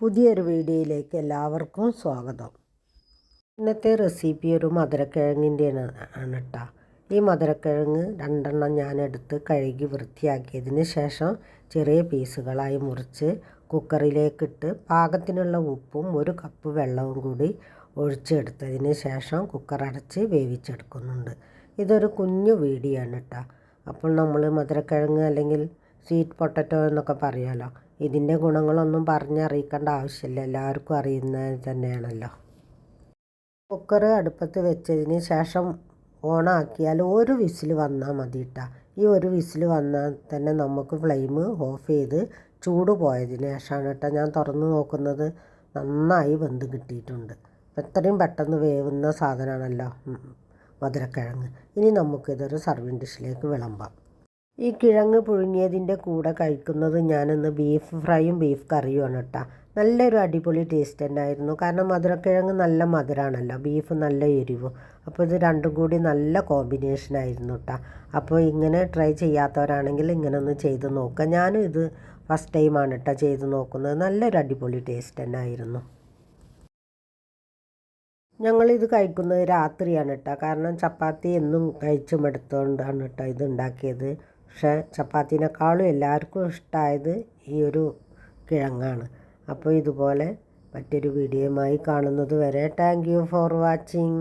പുതിയൊരു വീഡിയോയിലേക്ക് എല്ലാവർക്കും സ്വാഗതം. ഇന്നത്തെ റെസിപ്പി ഒരു മധുരക്കിഴങ്ങിന്റെ ആണ് കേട്ടോ ഈ മധുരക്കിഴങ്ങ് രണ്ടെണ്ണം ഞാൻ എടുത്ത് കഴുകി വൃത്തിയാക്കിയതിന് ശേഷം ചെറിയ പീസുകളായി മുറിച്ച് കുക്കറിലേക്കിട്ട് പാകത്തിനുള്ള ഉപ്പും ഒരു കപ്പ് വെള്ളവും കൂടി ഒഴിച്ചെടുത്തതിന് ശേഷം കുക്കർ അടച്ച് വേവിച്ചെടുക്കുന്നുണ്ട്. ഇതൊരു കുഞ്ഞു വീഡിയോ ആണ് കേട്ടോ അപ്പോൾ നമ്മൾ മധുരക്കിഴങ്ങ് അല്ലെങ്കിൽ സ്വീറ്റ് പൊട്ടറ്റോ എന്നൊക്കെ പറയുമല്ലോ ഇതിന്റെ ഗുണങ്ങളൊന്നും പറഞ്ഞറിയിക്കേണ്ട ആവശ്യമില്ല. എല്ലാവർക്കും അറിയുന്നത് തന്നെയാണല്ലോ. കുക്കർ അടുപ്പത്ത് വെച്ചതിന് ശേഷം ഓണാക്കിയാൽ ഒരു വിസിൽ വന്നാൽ മതി കേട്ടോ ഈ ഒരു വിസിൽ വന്നാൽ തന്നെ നമുക്ക് ഫ്ലെയിം ഓഫ് ചെയ്ത് ചൂട് പോയതിന് ശേഷമാണ് കേട്ടോ ഞാൻ തുറന്ന് നോക്കുന്നത്. നന്നായി വെന്ത് കിട്ടിയിട്ടുണ്ട്. എത്രയും പെട്ടെന്ന് വേവുന്ന സാധനമാണല്ലോ മധുരക്കിഴങ്ങ്. ഇനി നമുക്കിതൊരു സർവിങ് ഡിഷിലേക്ക് വിളമ്പാം. ഈ കിഴങ്ങ് പുഴുങ്ങിയതിന്റെ കൂടെ കഴിക്കുന്നത് ഞാനിന്ന് ബീഫ് ഫ്രൈയും ബീഫ് കറിയുമാണ് കേട്ടോ. നല്ലൊരു അടിപൊളി ടേസ്റ്റ് തന്നെയായിരുന്നു. കാരണം മധുരക്കിഴങ്ങ് നല്ല മധുരമാണല്ലോ ബീഫ് നല്ല എരിവും. അപ്പോൾ ഇത് രണ്ടും കൂടി നല്ല കോമ്പിനേഷൻ ആയിരുന്നു കേട്ടോ. അപ്പോൾ ഇങ്ങനെ ട്രൈ ചെയ്യാത്തവരാണെങ്കിൽ ഇങ്ങനെ ഒന്ന് ചെയ്ത് നോക്കുക. ഞാനും ഇത് ഫസ്റ്റ് ടൈമാണ് കേട്ടോ ചെയ്ത് നോക്കുന്നത്. നല്ലൊരു അടിപൊളി ടേസ്റ്റ് തന്നെ ആയിരുന്നു ഞങ്ങളിത് കഴിക്കുന്നത് രാത്രിയാണ് കേട്ടോ. കാരണം ചപ്പാത്തി എന്നും കഴിച്ചും എടുത്തുകൊണ്ടാണ് കേട്ടോ ഇത് ഉണ്ടാക്കിയത്. പക്ഷേ ചപ്പാത്തിനേക്കാളും എല്ലാവർക്കും ഇഷ്ടമായത് ഈ ഒരു കിഴങ്ങാണ്. അപ്പോൾ ഇതുപോലെ മറ്റൊരു വീഡിയോയുമായി കാണുന്നത് വരെ. Thank you for watching